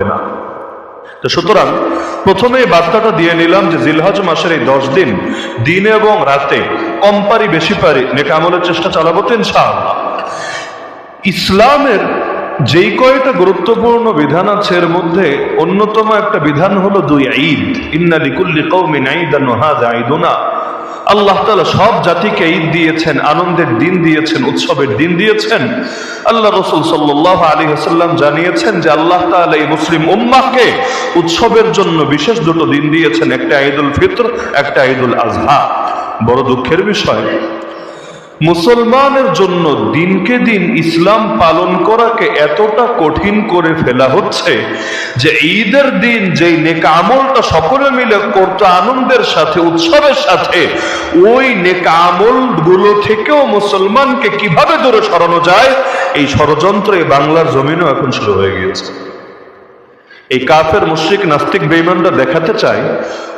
না। তো সুতরাং প্রথমে বার্তাটা দিয়ে নিলাম যে জিলহজ মাসের এই দশ দিন এবং রাতে কম পারি বেশি পারি, নেক আমলের চেষ্টা চালাবো তো ইসলামের যেই কয়টা গুরুত্বপূর্ণ বিধান আছে, এর মধ্যে অন্যতম একটা বিধান হলো দুই ঈদ। ইন্না কওমিন ঈদান হাযা আল্লাহ তালা সব জাতিকে ঈদ দিয়েছেন, আনন্দের দিন দিয়েছেন, উৎসবের দিন দিয়েছেন। আল্লাহ রসুল সাল্লাহ আলী হাসাল্লাম জানিয়েছেন যে আল্লাহ তালা এই মুসলিম উম্মাহকে উৎসবের জন্য বিশেষ দুটো দিন দিয়েছেন, একটা ঈদুল ফিতর, একটা ঈদুল আজহা। বড় দুঃখের বিষয় মুসলমানের জন্য দিনকে দিন ইসলাম পালন করাকে এতটা কঠিন করে ফেলা হচ্ছে যে ঈদের দিন যেই নেক আমলটা সকলে মিলে করতো আনন্দের সাথে, উৎসবের সাথে, ওই নেক আমলগুলো থেকেও মুসলমানকে কীভাবে দূরে সরানো যায়? এই ষড়যন্ত্র বাংলার জমিনও এখন শুরু হয়ে গিয়েছে। এই কাফের মুশ্রিক নাস্তিক বেইমানরা দেখাতে চায়,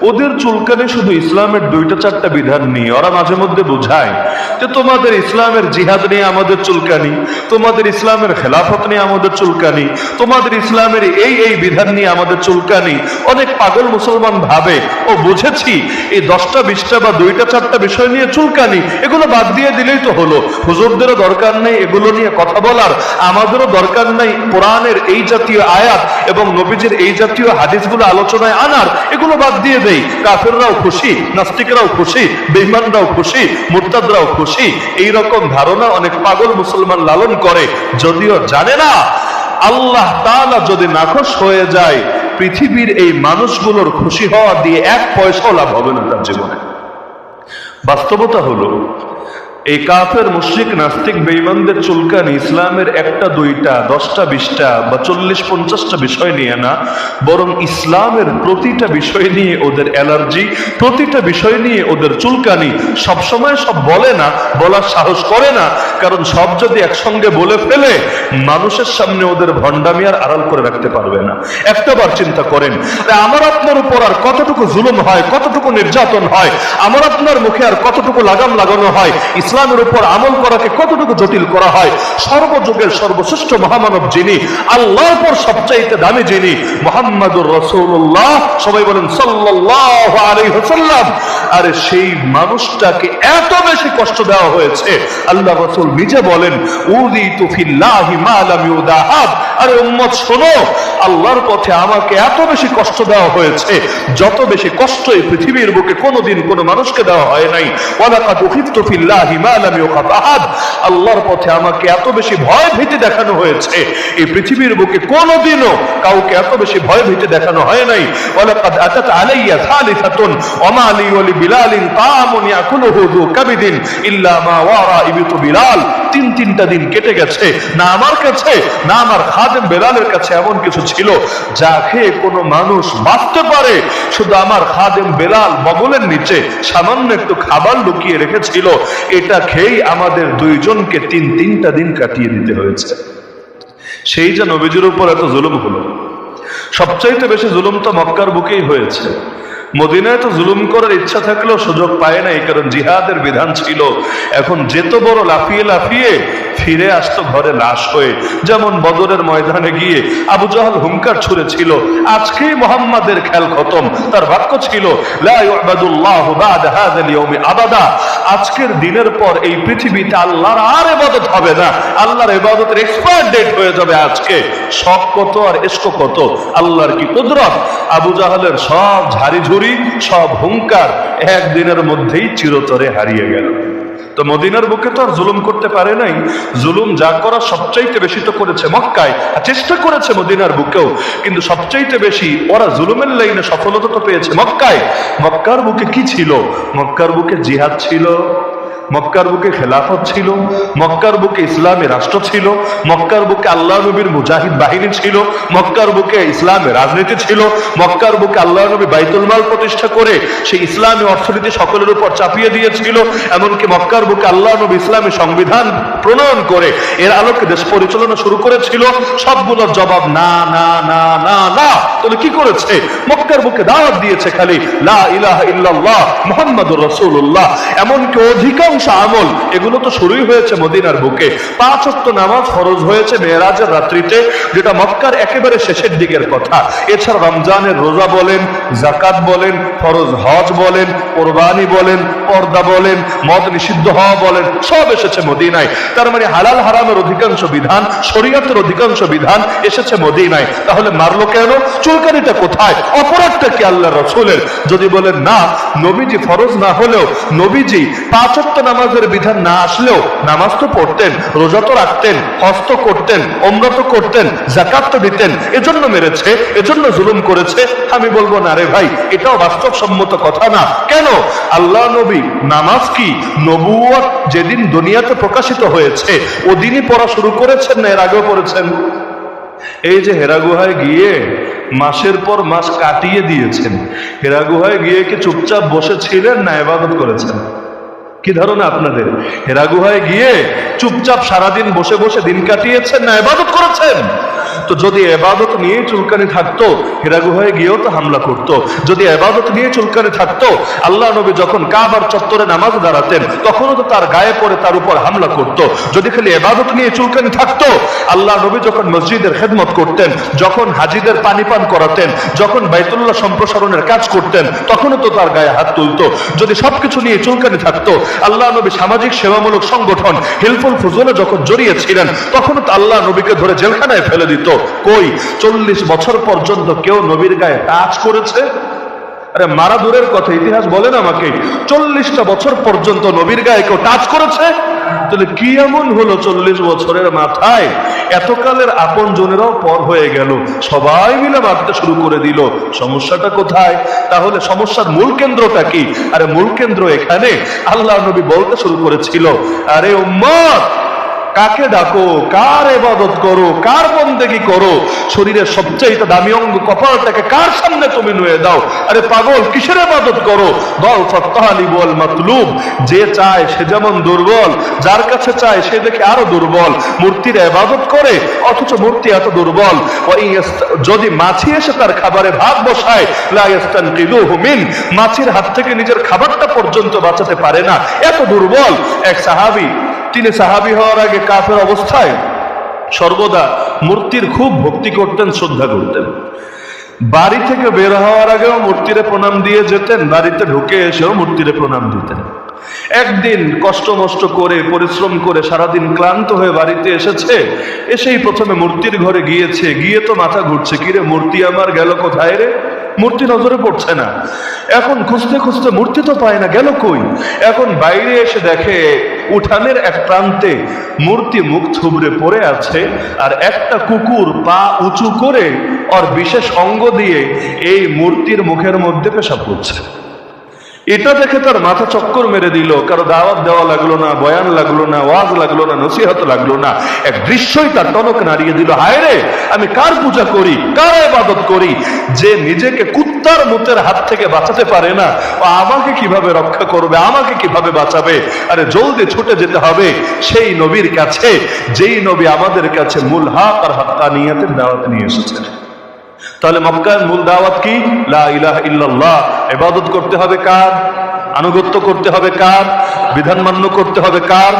ওদের চুলকানি শুধু ইসলামের দুইটা চারটা বিধান নিয়ে। ওরা মাঝে মধ্যে বোঝায় যে তোমাদের ইসলামের জিহাদ নিয়ে আমাদের চুলকানি, তোমাদের ইসলামের খেলাফত নিয়ে আমাদের চুলকানি, তোমাদের ইসলামের এই এই বিধান নিয়ে আমাদের চুলকানি। অনেক পাগল মুসলমান ভাবে, ও, বুঝেছি, এই দশটা, বিশটা বা দুইটা, চারটা বিষয় নিয়ে চুলকানি, এগুলো বাদ দিয়ে দিলেই তো হলো। হুজুরদেরও দরকার নেই এগুলো নিয়ে কথা বলার, আমাদেরও দরকার নেই কোরআনের এই জাতীয় আয়াত এবং নবীজির এই জাতীয় হাদিসগুলো আলোচনায় আনার, এগুলো বাদ দিয়ে দেই। কাফেররাও খুশি, নাস্তিকরাও খুশি বেইমানরাও খুশি, মুরতাদরাও খুশি। এই রকম ধারণা অনেক পাগল মুসলমান লালন করে, যদিও জানে না। আল্লাহ তাআলা যদি নাখোশ হয়ে যায়, পৃথিবীর এই মানুষগুলোর খুশি হওয়া দিয়ে এক পয়সাও লাভ হবে না তার জীবনে। বাস্তবতা হলো এই কাফের মুশরিক, নাস্তিক, বেঈমানদের চুলকানি, ইসলামের একটা, দুইটা, দশটা, বিশটা বা চল্লিশ, পঞ্চাশটা বিষয় নিয়ে না, বরং ইসলামের প্রতিটা বিষয় নিয়ে ওদের অ্যালার্জি, প্রতিটা বিষয় নিয়ে ওদের চুলকানি, সবসময় সব বলে না, বলার সাহস করে না, কারণ সব যদি একসঙ্গে বলে ফেলে, মানুষের সামনে ওদের ভণ্ডামি আর আড়াল করে রাখতে পারবে না। একটাবার চিন্তা করেন আমার আপনার উপর আর কতটুকু জুলুম হয়, কতটুকু নির্যাতন হয়, আমার আপনার মুখে আর কতটুকু লাগাম লাগানো হয় ইসলামের উপর আমল করাকে কতটুকু জটিল করা হয়? সর্বযুগের সর্বশ্রেষ্ঠ মহামানব যিনি, আল্লাহর পর সবচাইতে দামি যিনি, মোহাম্মদুর রসুল্লাহ সবাই বলেন আলাইহি ওয়াসাল্লাম। আরে সেই মানুষটাকে এত বেশি কষ্ট দেওয়া হয়েছে। আল্লাহ রসুল নিজে বলেন উদিতু ফিল্লাহি মা লাম ইউদাহাদ আরে শোনো, আল্লাহর পথে আমাকে এত বেশি কষ্ট দেওয়া হয়েছে, যত বেশি কষ্ট এই পৃথিবীর বুকে কোনোদিন কোনো মানুষকে দেওয়া হয় নাই। ওয়ালাকাদ উখিফতু ফিল্লাহি আল্লাহর পথে আমাকে এত বেশি ভয় ভীতি দেখানো হয়েছে। এই পৃথিবীর বুকে কোনোদিনও কাউকে এত বেশি ভয় ভীতি দেখানো হয় নাই। ছিল যা কোনো মানুষ বাঁচতে পারে। শুধু আমার খাদেম বেলাল বগলের নিচে সামান্য একটু খাবার লুকিয়ে রেখেছিল। এটা খেয়েই আমাদের দুইজনকে তিন, তিনটা দিন কাটিয়ে দিতে হয়েছে। সেই যে নবীজির উপর এত জুলুম হলো, সবচাইতে বেশি জুলুম তো মক্কার বুকেই হয়েছে। মদিনায় তো জুলুম করার ইচ্ছা থাকলেও সুযোগ পায় নাই, কারণ জিহাদের বিধান ছিল, এখন যেত বড় লাফিয়ে লাফিয়ে ফিরে আসতো ঘরে লাশ হয়ে। যেমন বদরের ময়দানে গিয়ে আবু জাহাল হুঙ্কার ছুড়েছিল, আজকেই মোহাম্মদের খেল খতম, তার বাক্য ছিল আবাদা। আজকের দিনের পর এই পৃথিবীতে আল্লাহর আর ইবাদত হবে না, আল্লাহর ইবাদতের এক্সপায়ার ডেট হয়ে যাবে আজকে। শখ কত আর এস্ক কত, আল্লাহর কি কুদরত? আবু জাহালের সব ঝাড়ি ঝুড়ি সব হুঙ্কার একদিনের মধ্যেই চিরতরে হারিয়ে গেল। তো মদিনার বুকে তো আর জুলুম করতে পারে নাই। জুলুম যা করা সবচাইতে বেশি তো করেছে মক্কায়, আর চেষ্টা করেছে মদিনার বুকেও। কিন্তু সবচাইতে বেশি ওরা জুলুমের লাইনে সফলতা তো পেয়েছে মক্কায়। মক্কার বুকে কি ছিল? মক্কার বুকে জিহাদ ছিল। মক্কার বুকে খেলাফত ছিল, মক্কার বুকে ইসলামী রাষ্ট্র ছিল, মক্কার বুকে আল্লাহ নবীর মুজাহিদ বাহিনী ছিল, মক্কার বুকে ইসলামী রাজনীতি ছিল, মক্কার বুকে আল্লাহ নবী বাইতুল মাল প্রতিষ্ঠা করে সেই ইসলামী অর্থনীতি সকলের উপর চাপিয়ে দিয়েছিল, এমনকি মক্কার বুকে আল্লাহ নবী ইসলামী সংবিধান প্রণয়ন করে এর আলোকে দেশ পরিচালনা শুরু করেছিল সবগুলোর জবাব না না না না না। তাহলে কি করেছে? মক্কার বুকে দাওয়াত দিয়েছে খালি, লা ইলাহা ইল্লাল্লাহ মুহাম্মাদুর রাসূলুল্লাহ। এমনকি অধিকাংশ আমল, এগুলো তো শুরুই হয়েছে মদিনার বুকে। পাঁচ ওয়াক্ত নামাজ ফরজ হয়েছে মেয়েরাজের রাত্রিতে, যেটা মক্কার একেবারে শেষের দিকের কথা। এছাড়া রমজানের রোজা বলেন জাকাত বলেন, ফরজ হজ বলেন, কোরবানি বলেন, পর্দা বলেন, মদ নিষিদ্ধ হওয়া বলেন, সব এসেছে মদিনায়। তার মানে হালাল হারামের অধিকাংশ বিধান, শরীয়তের অধিকাংশ বিধান এসেছে মদিনায়। তাহলে মারলো কেন? চুলকানিটা কোথায়? অপরাধটা কি আল্লাহ রসুলের? যদি বলেন, না, নবীজি ফরজ না হলেও নবীজি পাঁচত্ব নামাজের বিধান না আসলেও নামাজ তো পড়তেন, রোজা তো রাখতেন হস্ত করতেন অমৃত করতেন জাকাত তো দিতেন, এজন্য মেরেছে, এজন্য জুলুম করেছে। আমি বলব, না রে ভাই, এটাও বাস্তবসম্মত কথা না। কেন? আল্লাহ নবী নামাজ কি? নবুয়ত যেদিন দুনিয়াতে প্রকাশিত হয়েছে, ওদিনই পড়া শুরু করেছেন না এর আগেও পড়েছেন? এই যে হেরা গুহায় গিয়ে মাসের পর মাস কাটিয়ে দিয়েছেন, হেরা গুহায় গিয়ে কি চুপচাপ বসেছিলেন না এবাদত করেছেন? কি ধারণা আপনাদের? হেরা গুহায় গিয়ে চুপচাপ সারাদিন বসে বসে দিন কাটিয়েছেন না, এবাদত করেছেন? তো যদি এবাদত নিয়ে চুলকানি থাকতো হেরা গুহায় গিয়েও তো হামলা করতো। যদি এবাদত নিয়ে চুলকানি থাকতো, আল্লাহ নবী যখন কাবার চত্বরে নামাজ দাঁড়াতেন, তখনও তো তার গায়ে পড়ে তার উপর হামলা করতো। যদি খালি এবাদত নিয়ে চুলকানি থাকতো, আল্লাহ নবী যখন মসজিদের খেদমত করতেন, যখন হাজিদের পানি পান করাতেন, যখন বাইতুল্লাহ সম্প্রসারণের কাজ করতেন, তখনও তো তার গায়ে হাত তুলতো। যদি সবকিছু নিয়ে চুলকানি থাকতো আল্লাহ নবী সামাজিক সেবামূলক সংগঠন হেল্পফুল ফুজলে যখন জড়িয়েছিলেন, তখন তো আল্লাহ নবীকে ধরে জেলখানায় ফেলে দিত। কই? চল্লিশ বছর পর্যন্ত কেউ নবীর গায়ে টাচ করেছে? আরে মারা দূরের কথা, ইতিহাস বলেন আমাকে। চল্লিশটা বছর পর্যন্ত নবীর গায়ে কেউ টাচ করেছে? তাহলে কি এমন হলো চল্লিশ বছরের মাথায়? এতকালের আপন জনেরাও পর হয়ে গেল। সবাই মিলে মারতে শুরু করে দিল। সমস্যাটা কোথায়? তাহলে সমস্যার মূল কেন্দ্রটা কি? আরে মূল কেন্দ্র এখানে আল্লাহ নবী বলতে শুরু করেছিল। আরে উম্মত! কাকে ডাকো? কার এবাদত করো? কার বন্দেগি করো? শরীরের সবচেয়ে দামি অঙ্গ কপালটাকে কার সামনে তুমি নুয়ে দাও? আরে পাগল, কিসের এবাদত করো? দল ফত্তাহালি বল মাতলুব। যে চায় সে যেমন দুর্বল, যার কাছে চায় সে দেখে আরও দুর্বল। মূর্তির এবাদত করে, অথচ মূর্তি এত দুর্বল। যদি মাছি এসে তার খাবারে ভাত বসায়, লা ইয়াস্তানকিদুহু মিন, মাছির হাত থেকে নিজের খাবারটা পর্যন্ত বাঁচাতে পারে না। এত দুর্বল, এক সাহাবী তিনি সাহাবি হওয়ার আগে কাফের অবস্থায় সর্বদা মূর্তির খুব ভক্তি করতেন, শ্রদ্ধা করতেন। বাড়ি থেকে বের হওয়ার আগেও মূর্তিরে প্রণাম দিয়ে যেতেন, বাড়িতে ঢুকে এসেও মূর্তিরে প্রণাম দিতেন। একদিন কষ্ট মষ্ট করে, পরিশ্রম করে সারাদিন ক্লান্ত হয়ে বাড়িতে এসেছে, এসেই প্রথমে মূর্তির ঘরে গিয়েছে, গিয়ে তো মাথা ঘুরছে, কিরে মূর্তি আমার গেল কোথায় রে? মূর্তি নজরে পড়ছে না। এখন খুঁজতে খুঁজতে মূর্তি তো পায় না, গেল কই? এখন বাইরে এসে দেখে উঠানের এক প্রান্তে মূর্তি মুখ থুবড়ে পড়ে আছে আর একটা কুকুর পা উঁচু করে ওর বিশেষ অঙ্গ দিয়ে এই মূর্তির মুখের মধ্যে পেশাব করছে। এটা দেখে তার মাথা চক্কর মেরে দিল। কারও দাওয়াত দেওয়া লাগল না, বয়ান লাগল না, ওয়াজ লাগল না, নসিহত লাগল না। এক দৃশ্যই তার টনক নাড়িয়ে দিল, হায় রে, আমি কার পূজা করি, কার ইবাদত করি? যে নিজেকে কুত্তার মুতের হাত থেকে বাঁচাতে পারে না আমাকে কীভাবে রক্ষা করবে, আমাকে কীভাবে বাঁচাবে? আরে জলদি ছুটে যেতে হবে সেই নবীর কাছে, যেই নবী আমাদের কাছে মূল হাত আর হাক্কানিয়াতের দাওয়াত নিয়ে এসেছেন। তাহলে মক্কার মূল দাওয়াত কি? ইল্লাল্লাহ। ইবাদত করতে হবে কার? আনুগত্য করতে হবে কার? বিধান মান্য করতে হবে কার?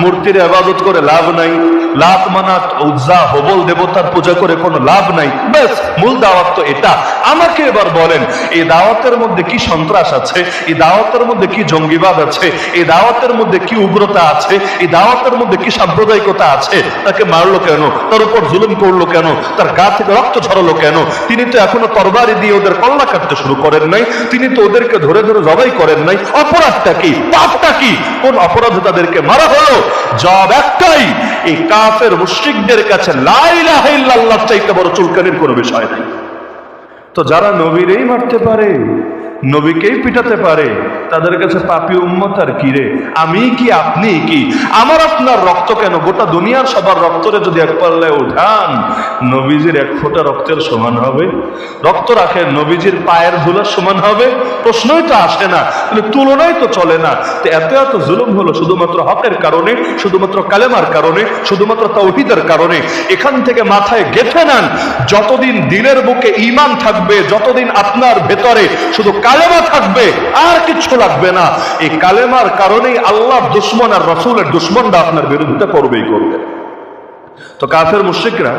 মূর্তির ইবাদত করে লাভ নাই। লাত মানাত উজ্জা, হবল দেবতার পূজা করে কোনো লাভ নাই। ব্যাস, মূল দাওয়াত তো এটা। আমাকে এবার বলেন, এই দাওয়াতের মধ্যে কি সন্ত্রাস আছে? এই দাওয়াতের মধ্যে কি জঙ্গিবাদ আছে? এই দাওয়াতের মধ্যে কি উগ্রতা আছে? এই দাওয়াতের মধ্যে কি সাম্প্রদায়িকতা আছে? তাকে মারলো কেন? তার উপর জুলুম করল কেন? তার গা থেকে রক্ত ঝরালো কেন? তিনি তো এখনও তরবারি দিয়ে ওদের কল্লা কাটতে শুরু করেন নাই। তিনি তো ওদেরকে ধরে ধরে জবাই করেন নাই। অপরাধটা কি? পাপটা কি? কোন অপরাধে তাদেরকে মারা হলো? জব একটাই, এই কাফের মুশ্রিকদের কাছে লাইলাহ চাইতে বড় চুলকানির কোনো বিষয় নেই। তো যারা নবীরেই মারতে পারে নবীকেই পিটাতে পারে। তাদের কাছে পাপি উম্মত আর কি রে? আমি কি, আপনি কি? আমার আপনার রক্ত কেন? গোটা দুনিয়ার সবার রক্তরে যদি এক পাল্লায় উঠান, নবীজির এক ফোঁটা রক্তের সমান হবে। রক্ত রাখেন, নবীজির পায়ের ধুলার সমান হবে। প্রশ্নই তো আসে না, তাহলে তুলনাই তো চলে না। তো এত এত জুলুম হলো শুধুমাত্র হকের কারণে, শুধুমাত্র কালেমার কারণে, শুধুমাত্র তৌহিদের কারণে। এখান থেকে মাথায় গেঁথে নেন, যতদিন দিনের বুকে ইমান থাকবে, যতদিন আপনার ভেতরে শুধু কালেমা থাকবে, আর কিছু লাগবে না। এই কালেমার কারণেই আল্লাহ দুশ্মন আর রসুলের দুশ্মনটা আপনার বিরুদ্ধে করবেই করবে। তো কাফের মুশ্রিকরা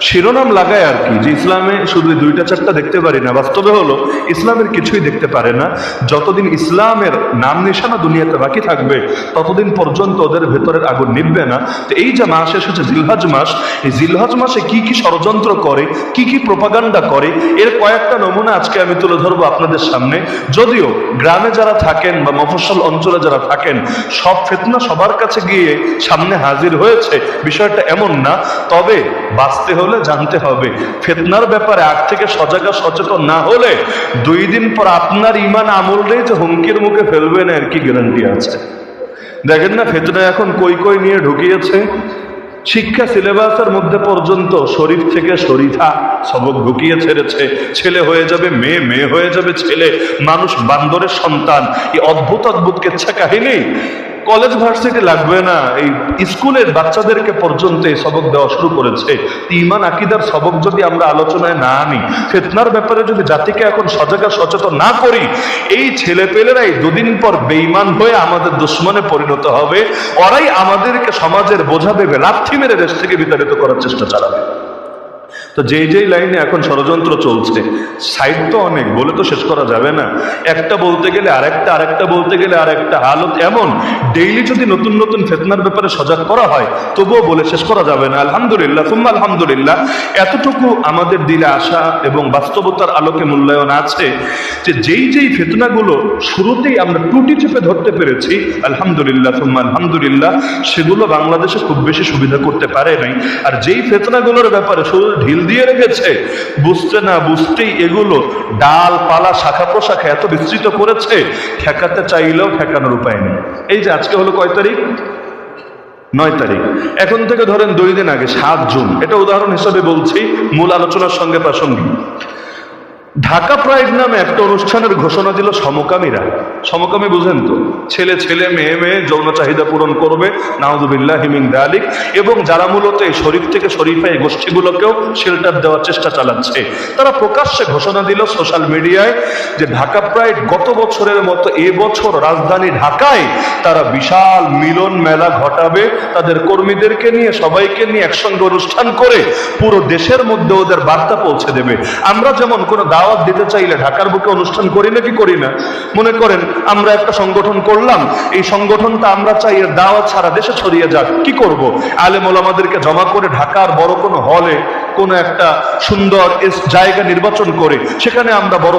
শিরোনাম লাগায় আর কি, যে ইসলামে শুধু দুইটা চারটা দেখতে পারি না। বাস্তবে হলো, ইসলামের কিছুই দেখতে পারে না। যতদিন ইসলামের নাম নিশানা দুনিয়াতে বাকি থাকবে, ততদিন পর্যন্ত ওদের ভেতরের আগুন নিববে না। তো এই যে মাস এসেছে জিলহজ মাস, এই জিলহজ মাসে কি কি ষড়যন্ত্র করে, কি কি প্রপাগান্ডা করে, এর কয়েকটা নমুনা আজকে আমি তুলে ধরবো আপনাদের সামনে। যদিও গ্রামে যারা থাকেন বা মফস্বল অঞ্চলে যারা থাকেন, সব ফেতনা সবার কাছে গিয়ে সামনে হাজির হয়েছে। বিষয়টা এমন না, তবে বাঁচতে হলে জানতে হবে, ফেতনার ব্যাপারে আগ থেকে সজাগ সচেতন না হলে দুই দিন পর আপনার ইমান আমলটাই যে হুমকির মুখে ফেলবে না, এর কি গ্যারান্টি আছে? দেখেন না, ফেতনা এখন কই কই নিয়ে ঢুকিয়েছে? শিক্ষা সিলেবাসের মধ্যে পর্যন্ত শরীর থেকে শরীফা সবক ঢুকিয়ে ছেড়েছে। ছেলে হয়ে যাবে, মেয়ে মেয়ে হয়ে যাবে, ছেলে। মানুষ বান্দরের সন্তান। এই অদ্ভুত অদ্ভুত কেচ্ছা কাহিনী। কলেজ ভার্সিটি লাগবে না। এই স্কুলের বাচ্চাদেরকে পর্যন্ত এই সবক দেওয়া শুরু করেছে। ইমান, আকিদার সবক যদি আমরা আলোচনায় না আনি, ফেতনার ব্যাপারে যদি জাতিকে এখন সজাগ সচেতন না করি, এই ছেলেপেলেরাই দুদিন পর বেইমান হয়ে আমাদের দুশ্মনে পরিণত হবে। ওরাই আমাদেরকে সমাজের বোঝা দেবে, লাথি মেরে দেশ থেকে বিতাড়িত করার চেষ্টা চালাবে। তো যেই যেই লাইনে এখন ষড়যন্ত্র চলছে সাইড তো অনেক, বলে তো শেষ করা যাবে না। একটা বলতে গেলে আরেকটা আরেকটা বলতে গেলে আরেকটা, হালত এমন ডেইলি যদি নতুন নতুন ফেতনার ব্যাপারে সজাগ করা হয়, তবুও বলে শেষ করা যাবে না। আলহামদুলিল্লাহ তুম্মা আলহামদুলিল্লাহ, এতটুকু আমাদের দিলে আশা এবং বাস্তবতার আলোকে মূল্যায়ন আছে যে যেই যেই ফেতনাগুলো শুরুতেই আমরা টুটি চেপে ধরতে পেরেছি, আলহামদুলিল্লাহ তুম্মা আলহামদুলিল্লাহ, সেগুলো বাংলাদেশে খুব বেশি সুবিধা করতে পারে নাই। আর যেই ফেতনাগুলোর ব্যাপারে শুরু ঢিল দিয়ে রেখেছে। বুঝতে না বুঝতেই এগুলো ডাল, পালা, শাখা প্রশাখা এত বিস্তৃত করেছে, ঠেকাতে চাইলেও ঠেকানোর উপায় নেই। এই যে আজকে হলো কয় তারিখ? নয় তারিখ। এখন থেকে ধরেন দুই দিন আগে, সাত জুন। এটা উদাহরণ হিসেবে বলছি, মূল আলোচনার সঙ্গে প্রাসঙ্গিক। ঢাকা প্রাইড নামে একটা অনুষ্ঠানের ঘোষণা দিল সমকামীরা। সমকামী বুঝেন তো। ছেলে ছেলে, মেয়ে মেয়ে, যৌন চাহিদা পূরণ করবে, নাউজুবিল্লাহ হিমিন দালিক। এবং যারা মূলত এই শরীফ থেকে শরীফা এই গোষ্ঠীগুলোকেও শেল্টার দেওয়ার চেষ্টা চালাচ্ছে, তারা প্রকাশ্যে ঘোষণা দিল সোশ্যাল মিডিয়ায় যে ঢাকা প্রাইড গত বছরের মতো এবছর রাজধানী ঢাকায় তারা বিশাল মিলন মেলা ঘটাবে। তাদের কর্মীদেরকে নিয়ে, সবাইকে নিয়ে একসঙ্গে অনুষ্ঠান করে পুরো দেশের মধ্যে ওদের বার্তা পৌঁছে দেবে। আমরা যেমন কোনো দাওয়াত দিতে চাইলে ঢাকার বুকে অনুষ্ঠান করি না কি করি না? মনে করেন আমরা একটা সংগঠন করলাম। এই সংগঠনটা আমরা চাই এর দাওয়াত সারা দেশে ছড়িয়ে যাক। কি করব? আলেম ওলামাদেরকে জমা করে ঢাকার বড় কোনো হলে কোনো একটা সুন্দর জায়গা নির্বাচন করে সেখানে আমরা বড়